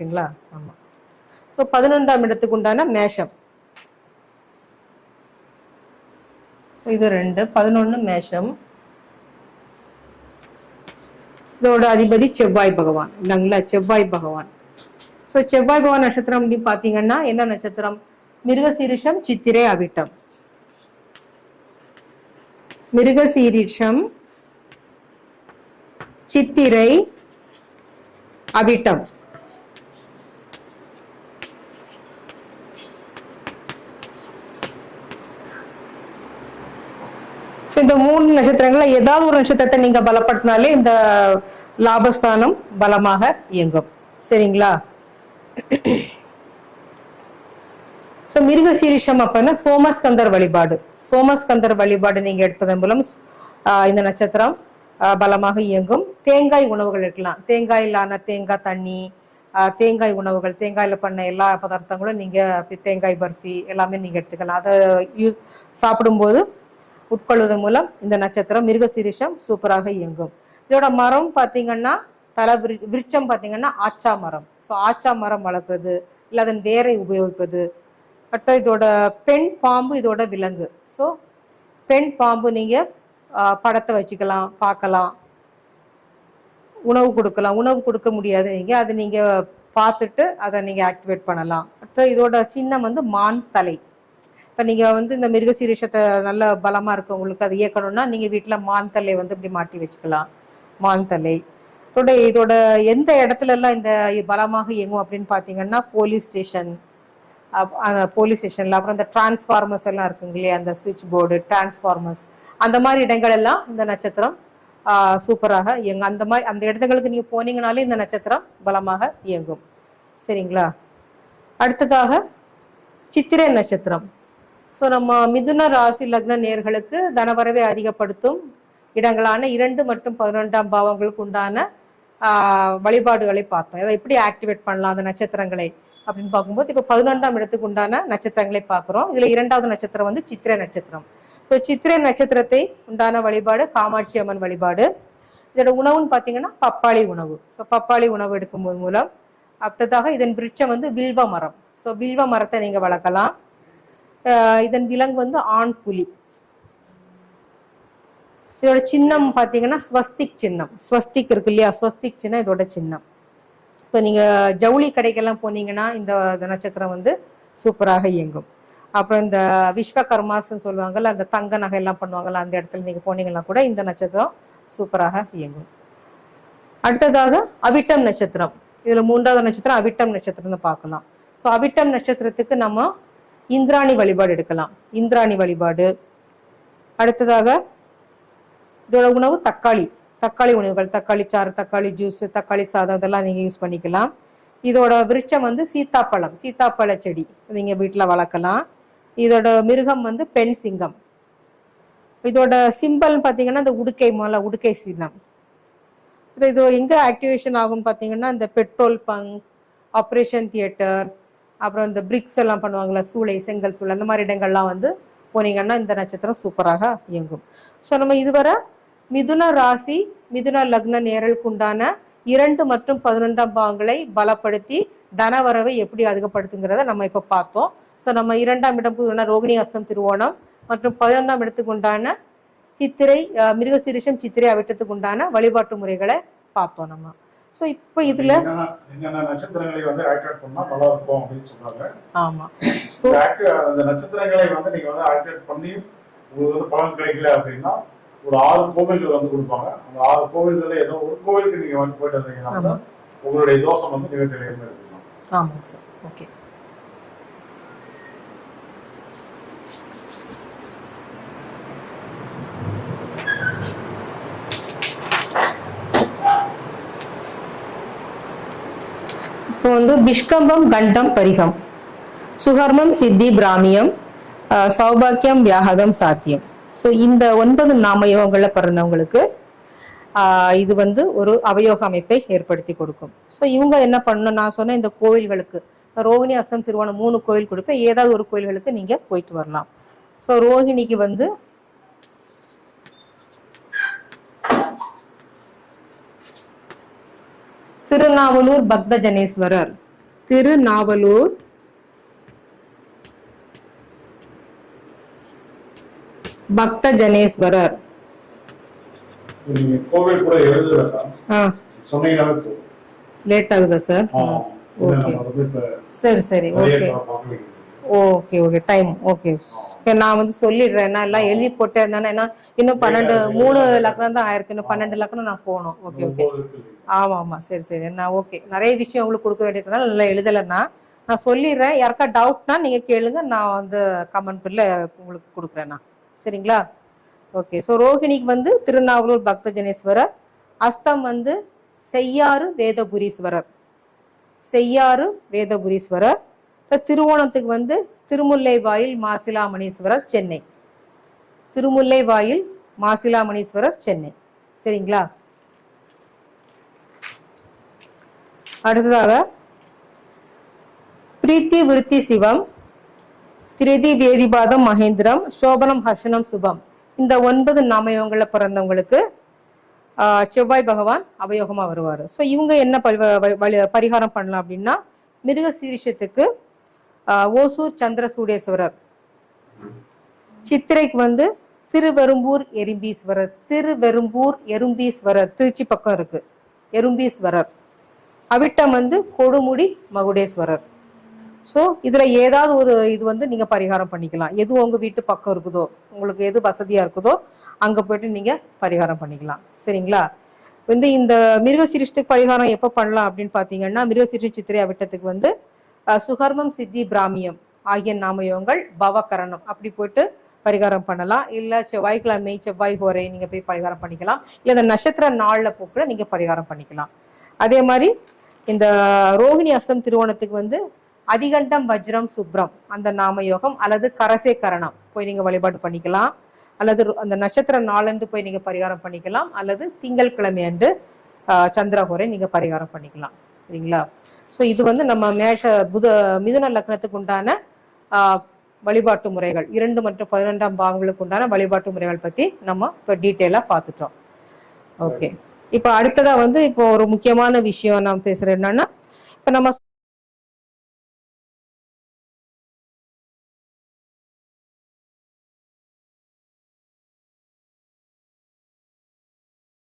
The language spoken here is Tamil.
கரெக்டுங்களா ஆமா. ஸோ பதினொன்றாம் இடத்துக்கு உண்டான மேஷம். ஸோ இது ரெண்டு. பதினொன்று மேஷம். இதோட அதிபதி செவ்வாய் பகவான். இல்லைங்களா? செவ்வாய் பகவான். ஸோ செவ்வாய் பகவான் நட்சத்திரம் அப்படின்னு பார்த்தீங்கன்னா என்ன நட்சத்திரம்? மிருகசீரிஷம் சித்திரை அவிட்டம். மிருகசீரிஷம் சித்திரை அவிட்டம். ஸோ இந்த மூணு நட்சத்திரங்கள்ல ஏதாவது ஒரு நட்சத்திரத்தை நீங்க பலப்படுத்தினாலே இந்த லாபஸ்தானம் பலமாக இயங்கும். சரிங்களா? ஸோ மிருகசீரிஷம் அப்பன்னா சோமஸ்கந்தர் வழிபாடு. சோமஸ்கந்தர் வழிபாடு நீங்க எடுப்பதன் மூலம் இந்த நட்சத்திரம் பலமாக இயங்கும். தேங்காய் உணவுகள் எடுக்கலாம். தேங்காயிலான தேங்காய் தண்ணி தேங்காய் உணவுகள் தேங்காயில் பண்ண எல்லா பதார்த்தங்களும் நீங்கள் தேங்காய் பர்ஃபி எல்லாமே நீங்கள் எடுத்துக்கலாம். அதை யூஸ் சாப்பிடும்போது உட்கொள்வதன் மூலம் இந்த நட்சத்திரம் மிருகசீரிஷம் சூப்பராக இயங்கும். இதோட மரம் பார்த்தீங்கன்னா தலை விரு விருட்சம் பார்த்தீங்கன்னா ஆச்சா மரம். ஸோ ஆச்சா மரம் வளர்க்குறது இல்லை அதன் வேரை உபயோகிப்பது. அடுத்த இதோட பெண் பாம்பு இதோட விலங்கு. ஸோ பெண் பாம்பு நீங்கள் படத்தை வச்சுக்கலாம் பார்க்கலாம். உணவு கொடுக்கலாம். உணவு கொடுக்க முடியாது நீங்கள் அதை நீங்கள் பார்த்துட்டு அதை நீங்கள் ஆக்டிவேட் பண்ணலாம். அடுத்த இதோட சின்னம் வந்து மான் தலை. இப்போ நீங்கள் வந்து இந்த மிருகசீரிஷத்தை நல்ல பலமாக இருக்கவங்களுக்கு அதை இயக்கணும்னா நீங்கள் வீட்டில் மான் தலை வந்து இப்படி மாட்டி வச்சுக்கலாம். மான் தலை இதோட இதோட எந்த இடத்துல எல்லாம் இந்த பலமாக இயங்கும் அப்படின்னு பார்த்தீங்கன்னா போலீஸ் ஸ்டேஷன் அந்த போலீஸ் ஸ்டேஷனில் அப்புறம் இந்த டிரான்ஸ்ஃபார்மர்ஸ் எல்லாம் இருக்குங்க இல்லையா அந்த சுவிட்ச் போர்டு டிரான்ஸ்ஃபார்மர்ஸ் அந்த மாதிரி இடங்கள் எல்லாம் இந்த நட்சத்திரம் சூப்பராக இயங்கும். அந்த மாதிரி அந்த இடத்துங்களுக்கு நீங்கள் போனீங்கனாலே இந்த நட்சத்திரம் பலமாக இயங்கும். சரிங்களா? அடுத்ததாக சித்திரை நட்சத்திரம். ஸோ நம்ம மிதுன ராசி லக்ன நேர்களுக்கு தனவரவை அதிகப்படுத்தும் இடங்களான இரண்டு மற்றும் பதினொன்றாம் பாவங்களுக்கு உண்டான வழிபாடுகளை பார்த்தோம். அதை எப்படி ஆக்டிவேட் பண்ணலாம் அந்த நட்சத்திரங்களை அப்படின்னு பார்க்கும்போது இப்போ பதினொன்றாம் இடத்துக்கு உண்டான நட்சத்திரங்களை பார்க்குறோம். இதில் இரண்டாவது நட்சத்திரம் வந்து சித்திரை நட்சத்திரம். ஸோ சித்திரை நட்சத்திரத்தை உண்டான வழிபாடு காமாட்சி அம்மன் வழிபாடு. இதோட உணவுன்னு பார்த்தீங்கன்னா பப்பாளி உணவு. ஸோ பப்பாளி உணவு எடுக்கும்போது மூலம் அடுத்ததாக இதன் விருட்சம் வந்து வில்வ மரம். ஸோ வில்வ மரத்தை நீங்கள் வளர்க்கலாம். இதன் விலங்கு வந்து ஆண் புலி. இதோட சின்னம் பார்த்தீங்கன்னா ஸ்வஸ்திக் சின்னம். ஸ்வஸ்திக் இருக்கு இல்லையா? ஸ்வஸ்திக் சின்னம் இதோட சின்னம். இப்போ நீங்கள் ஜவுளி கடைக்கெல்லாம் போனீங்கன்னா இந்த நட்சத்திரம் வந்து சூப்பராக இயங்கும். அப்புறம் இந்த விஸ்வகர்மாஸ்ன்னு சொல்லுவாங்கல்ல அந்த தங்க நகை எல்லாம் பண்ணுவாங்கல்ல அந்த இடத்துல நீங்கள் போனீங்கன்னா கூட இந்த நட்சத்திரம் சூப்பராக இயங்கும். அடுத்ததாக அவிட்டம் நட்சத்திரம். இதில் மூன்றாவது நட்சத்திரம் அவிட்டம் நட்சத்திரம்னு பார்க்கலாம். ஸோ அவிட்டம் நட்சத்திரத்துக்கு நம்ம இந்திராணி வழிபாடு எடுக்கலாம். இந்திராணி வழிபாடு. அடுத்ததாக இதோட உணவு தக்காளி. தக்காளி உணவுகள் தக்காளி சாறு தக்காளி ஜூஸ் தக்காளி சாதம் இதெல்லாம் நீங்கள் யூஸ் பண்ணிக்கலாம். இதோட விருட்சம் வந்து சீத்தாப்பழம் சீத்தாப்பழ செடி. நீங்கள் வீட்டில் வளர்க்கலாம். இதோட மிருகம் வந்து பெண் சிங்கம். இதோட சிம்பல் பார்த்தீங்கன்னா இந்த உடுக்கை முதல்ல உடுக்கை சின்னம் இது இது எங்கே ஆக்டிவேஷன் ஆகும்னு பார்த்தீங்கன்னா இந்த பெட்ரோல் பங்க் ஆப்ரேஷன் தியேட்டர் அப்புறம் இந்த பிரிக்ஸ் எல்லாம் பண்ணுவாங்கல்ல சூளை செங்கல் சூளை அந்த மாதிரி இடங்கள்லாம் வந்து போனீங்கன்னா இந்த நட்சத்திரம் சூப்பராக இயங்கும். ஸோ நம்ம இதுவரை மிதுன ராசி மிதுன லக்ன நேரலுக்கு உண்டான இரண்டு மற்றும் பதினொன்றாம் பாங்களை பலப்படுத்தி தனவரவை எப்படி அதிகப்படுத்துங்கிறத நம்ம இப்போ பார்த்தோம். ஸோ நம்ம இரண்டாம் இடம் உண்டான ரோகிணி அஸ்தம் திருவோணம் மற்றும் பதினொன்றாம் இடத்துக்கு உண்டான சித்திரை மிருகசீரிஷம் சித்திரை அவிட்டத்துக்கு உண்டான வழிபாட்டு முறைகளை பார்த்தோம் நம்ம. ஸோ இப்போ இதுல என்னென்ன நட்சத்திரங்களை வந்து ஆக்டிவேட் பண்ணா நல்லா இருக்கும் அப்படின்னு சொல்றாங்க. ஆமா. இந்த acti- அந்த நட்சத்திரங்களை வந்து நீங்க வந்து ஆக்டிவேட் பண்ணி உங்களுக்கு வந்து பலன் கிடைக்கல அப்படின்னா ஒரு ஆறு கோவில்கள் வந்து கொடுப்பாங்க. அந்த ஆறு கோவில்கள்ல ஏதோ ஒரு கோவிலுக்கு நீங்க வந்து போயிட்டு வந்தீங்கன்னா. உங்களுடைய தோஷம் வந்து மிக தெளிவாக இருக்கலாம் ஆமாங்க சார். ஓகே. இப்போ வந்து பிஷ்கம்பம் கண்டம் பரிகம். சுகர்மம் சித்தி பிராமியம் சௌபாக்கியம் வியாகதம் சாத்தியம். ஸோ இந்த ஒன்பது நாம யோகங்களில் பிறந்தவங்களுக்கு இது வந்து ஒரு அவயோக அமைப்பை ஏற்படுத்தி கொடுக்கும். ஸோ இவங்க என்ன பண்ணணும்? நான் சொன்ன இந்த கோவில்களுக்கு ரோஹிணி அஸ்தம் திருவோணம் மூணு கோவில் கொடுப்பேன். ஏதாவது ஒரு கோயில்களுக்கு நீங்கள் போயிட்டு வரலாம். ஸோ ரோஹிணிக்கு வந்து திருநாவலூர் பக்த ஜனேஸ்வரர் திருநாவலூர் பக்த ஜனேஸ்வரர் நீங்க கோவில் கூட லேட் ஆகுதா சார் ஓகே சரி சரி. Okay. Okay okay time okay நான் வந்து சொல்லிடுறேன். நான் எல்லாம் எழுதி போட்டே இருந்தானே ஏன்னா இன்னும் பன்னெண்டு மூணு லக்னம் தான் ஆயிருக்கு. இன்னும் பன்னெண்டு லக்னம் நான் போகணும். Okay okay. ஆமாம் ஆமாம் ஆமா ஆமா. சரி சரி. நான் ஓகே நிறைய விஷயம் உங்களுக்கு கொடுக்க வேண்டியதுனால நல்லா எழுதலைன்னா நான். சொல்லிடுறேன். யாருக்கா டவுட்னா நீங்க கேளுங்க. நான் வந்து கமெண்ட் பில்ல உங்களுக்கு கொடுக்குறேன் நான். சரிங்களா? ஓகே ஸோ ரோஹிணிக்கு வந்து திருநாவலூர் பக்த ஜனேஸ்வரர் அஸ்தம் வந்து செய்யாறு வேதபுரீஸ்வரர். செய்யாறு வேதபுரீஸ்வரர். இப்போ திருவோணத்துக்கு வந்து திருமுல்லைவாயில் மாசிலாமணீஸ்வரர் சென்னை. திருமுல்லைவாயில் மாசிலாமணீஸ்வரர் சென்னை. சரிங்களா? அடுத்ததாக பிரீத்தி விருத்தி சிவம் திரிதி வேதிபாதம் மகேந்திரம் சோபனம் ஹர்ஷனம் சுபம். இந்த ஒன்பது நாமயோகங்கள்ல பிறந்தவங்களுக்கு செவ்வாய் பகவான் அவயோகமாக வருவார். ஸோ இவங்க என்ன பரிகாரம் பண்ணலாம் அப்படின்னா மிருக சீரிஷத்துக்கு ஓசூர் சந்திர சூடேஸ்வரர் சித்திரைக்கு வந்து திருவெரும்பூர் எறும்பீஸ்வரர். திருவெரும்பூர் எறும்பீஸ்வரர் திருச்சி பக்கம் இருக்கு. எறும்பீஸ்வரர். அவிட்டம் வந்து கொடுமுடி மகுடேஸ்வரர். ஸோ இதில் ஏதாவது ஒரு இது வந்து நீங்கள் பரிகாரம் பண்ணிக்கலாம். எது உங்கள் வீட்டு பக்கம் இருக்குதோ உங்களுக்கு எது வசதியாக இருக்குதோ அங்கே போயிட்டு நீங்கள் பரிகாரம் பண்ணிக்கலாம். சரிங்களா? வந்து இந்த மிருகசிரிஷ்டுக்கு பரிகாரம் எப்போ பண்ணலாம் அப்படின்னு பார்த்தீங்கன்னா மிருகசிரிஷ்ட சித்திரை அவிட்டத்துக்கு வந்து சுகர்மம் சித்தி பிராமியம் ஆகிய நாமயோகங்கள் பவகரணம். அப்படி போயிட்டு பரிகாரம் பண்ணலாம். இல்ல செவ்வாய்க்கிழமை செவ்வாய் ஹோரை நீங்க போய் பரிகாரம் பண்ணிக்கலாம். இல்லை இந்த நட்சத்திர நாள்ல போக்குற நீங்க பரிகாரம் பண்ணிக்கலாம். அதே மாதிரி இந்த ரோஹிணி அஸ்தம் திருவோணத்துக்கு வந்து அதிகண்டம் வஜ்ரம் சுப்ரம் அந்த நாம யோகம் அல்லது கரசே கரணம் போய் நீங்க வழிபாடு பண்ணிக்கலாம். அல்லது அந்த நட்சத்திர நாளன்று போய் நீங்க பரிகாரம் பண்ணிக்கலாம். அல்லது திங்கட்கிழமை அன்று ஆஹ், நீங்கள் நீங்க பரிகாரம் பண்ணிக்கலாம். சரிங்களா ஸோ இது வந்து நம்ம மேஷ புத மிதுன லக்னத்துக்கு உண்டான ஆஹ், வழிபாட்டு முறைகள். இரண்டு மற்றும் பதினொன்றாம் பாவங்களுக்கு உண்டான வழிபாட்டு முறைகள் பத்தி நம்ம இப்போ டீட்டெயிலாக பார்த்துட்டோம். ஓகே இப்போ அடுத்ததா வந்து இப்போ ஒரு முக்கியமான விஷயம் நான் பேசுறேன். என்னன்னா இப்போ நம்ம